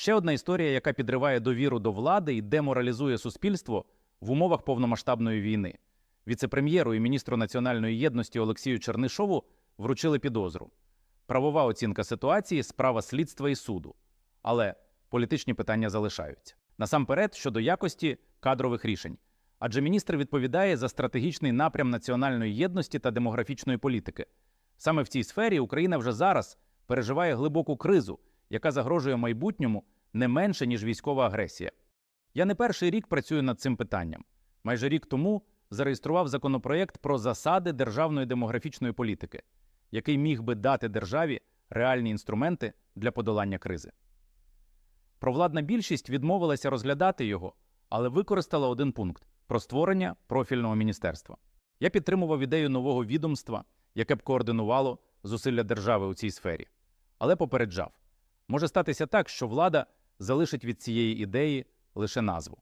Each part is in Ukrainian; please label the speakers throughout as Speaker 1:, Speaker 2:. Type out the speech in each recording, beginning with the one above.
Speaker 1: Ще одна історія, яка підриває довіру до влади і деморалізує суспільство в умовах повномасштабної війни. Віце-прем'єру і міністру національної єдності Олексію Чернишову вручили підозру. Правова оцінка ситуації справа слідства і суду. Але політичні питання залишаються. Насамперед щодо якості кадрових рішень. Адже міністр відповідає за стратегічний напрям національної єдності та демографічної політики. Саме в цій сфері Україна вже зараз переживає глибоку кризу, яка загрожує майбутньому не менше, ніж військова агресія. Я не перший рік працюю над цим питанням. Майже рік тому зареєстрував законопроєкт про засади державної демографічної політики, який міг би дати державі реальні інструменти для подолання кризи. Провладна більшість відмовилася розглядати його, але використала один пункт про створення профільного міністерства. Я підтримував ідею нового відомства, яке б координувало зусилля держави у цій сфері, але попереджав може статися так, що влада залишить від цієї ідеї лише назву.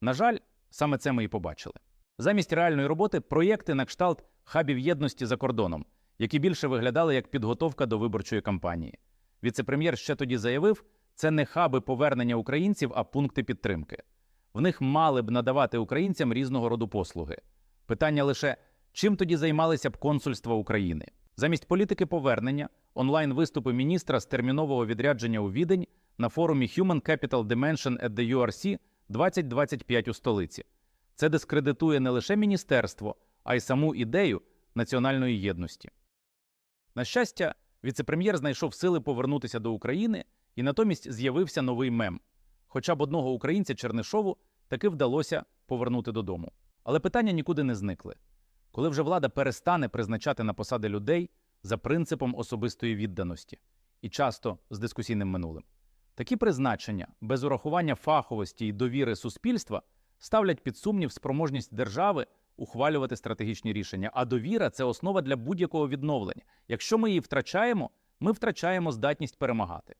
Speaker 1: На жаль, саме це ми і побачили. Замість реальної роботи проєкти на кшталт хабів єдності за кордоном, які більше виглядали як підготовка до виборчої кампанії. Віце-прем'єр ще тоді заявив, це не хаби повернення українців, а пункти підтримки. В них мали б надавати українцям різного роду послуги. Питання лише, чим тоді займалися б консульства України? Замість політики повернення онлайн-виступи міністра з термінового відрядження у Відень на форумі Human Capital Dimension at the URC 2025 у столиці. Це дискредитує не лише міністерство, а й саму ідею національної єдності. На щастя, віце-прем'єр знайшов сили повернутися до України і натомість з'явився новий мем. Хоча б одного українця Чернишову таки вдалося повернути додому. Але питання нікуди не зникли. Коли вже влада перестане призначати на посади людей за принципом особистої відданості і часто з дискусійним минулим. Такі призначення без урахування фаховості і довіри суспільства ставлять під сумнів спроможність держави ухвалювати стратегічні рішення. А довіра це основа для будь-якого відновлення. Якщо ми її втрачаємо, ми втрачаємо здатність перемагати.